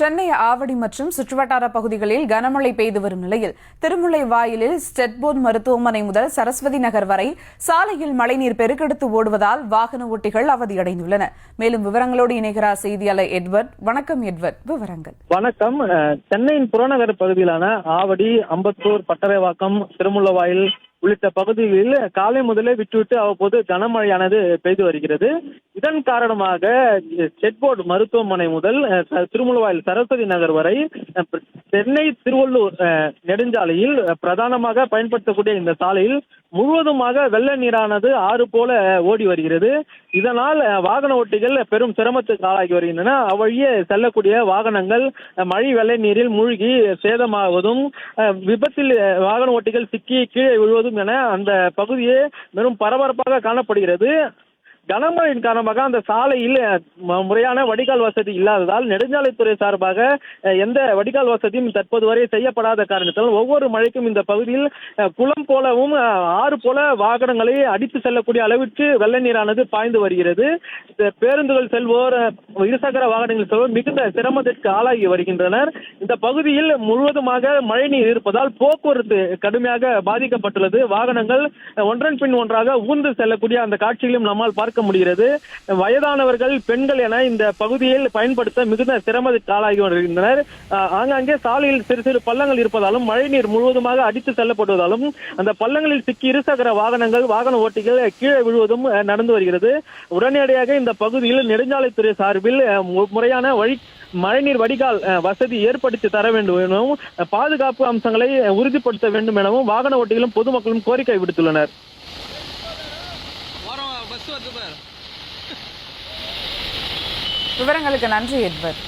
சென்னை ஆவடி மற்றும் சுற்றுவட்டார பகுதிகளில் கனமழை பெய்து வரும் நிலையில் திருமுல்லை வாயிலில் ஸ்டெட்போர்ட் மருத்துவமனை முதல் சரஸ்வதி நகர் வரை சாலையில் மழைநீர் பெருக்கெடுத்து ஓடுவதால் வாகன ஓட்டிகள் அவதியடைந்துள்ளன. மேலும் விவரங்களோடு இணைகிறார் செய்தியாளர் எட்வர்ட். வணக்கம் எட்வர்ட். விவரங்கள். வணக்கம். சென்னையின் புறநகர் பகுதியிலான ஆவடி அம்பத்தூர் பட்டறைவாக்கம் திருமுல்லவாயில் உள்ளிட்ட பகுதிகளில் காலை முதலே விட்டுவிட்டு அவ்வப்போது கனமழையானது பெய்து வருகிறது. இதன் காரணமாக செட்போர்ட் மருத்துவமனை முதல் அஹ், சரஸ்வதி நகர் வரை சென்னை திருவள்ளூர் நெடுஞ்சாலையில் பிரதானமாக பயன்படுத்தக்கூடிய இந்த சாலையில் முழுவதுமாக வெள்ள நீரானது ஆறு போல ஓடி வருகிறது. இதனால் வாகன ஓட்டிகள் பெரும் சிரமத்துக்கு ஆளாகி வருகின்றன. அவ்வழியே செல்லக்கூடிய வாகனங்கள் மழை வெள்ள நீரில் மூழ்கி சேதமாவதும் விபத்தில் வாகன ஓட்டிகள் சிக்கி கீழே விழுவதும் என அந்த பகுதியே வெறும் பரபரப்பாக காணப்படுகிறது. கனமழையின் காரணமாக அந்த சாலையில் முறையான வடிகால் வசதி இல்லாததால் நெடுஞ்சாலைத்துறை சார்பாக எந்த வடிகால் வசதியும் தற்போது வரை செய்யப்படாத காரணத்தால் ஒவ்வொரு மழைக்கும் இந்த பகுதியில் குளம் போலவும் ஆறு போல வாகனங்களை அடித்து செல்லக்கூடிய அளவிற்கு வெள்ள நீரானது பாய்ந்து வருகிறது. பேருந்துகள் செல்வோர் இருசக்கர வாகனங்கள் செல்வோர் மிகுந்த சிரமத்திற்கு ஆளாகி வருகின்றனர். இந்த பகுதியில் முழுவதுமாக மழைநீர் இருப்பதால் போக்குவரத்து கடுமையாக பாதிக்கப்பட்டுள்ளது. வாகனங்கள் ஒன்றன் பின் ஒன்றாக ஊர்ந்து செல்லக்கூடிய அந்த காட்சிகளையும் நம்மால் பார்க்க முடிகிறது. வயதானவர்கள் பெண்கள் என இந்த பகுதியில் பயன்படுத்த மிகுந்த சிரமத்திற்கு ஆளாகி வருகின்றனர். ஆங்காங்கே சாலையில் சிறு சிறு பள்ளங்கள் இருப்பதாலும் மழைநீர் முழுவதுமாக அடித்து செல்லப்படுவதாலும் அந்த பள்ளங்களில் சிக்கி இருசக்கர வாகனங்கள் வாகன ஓட்டிகள் கீழே விழுவதும் நடந்து வருகிறது. உடனடியாக இந்த பகுதியில் நெடுஞ்சாலைத்துறை சார்பில் முறையான வழி மழைநீர் வடிகால் வசதி ஏற்படுத்தி தர வேண்டும் எனவும் பாதுகாப்பு அம்சங்களை உறுதிப்படுத்த வேண்டும் எனவும் வாகன ஓட்டிகளும் பொதுமக்களும் கோரிக்கை விடுத்துள்ளனர். வருது விவரங்களுக்கு நன்றி எட்வர்ட்.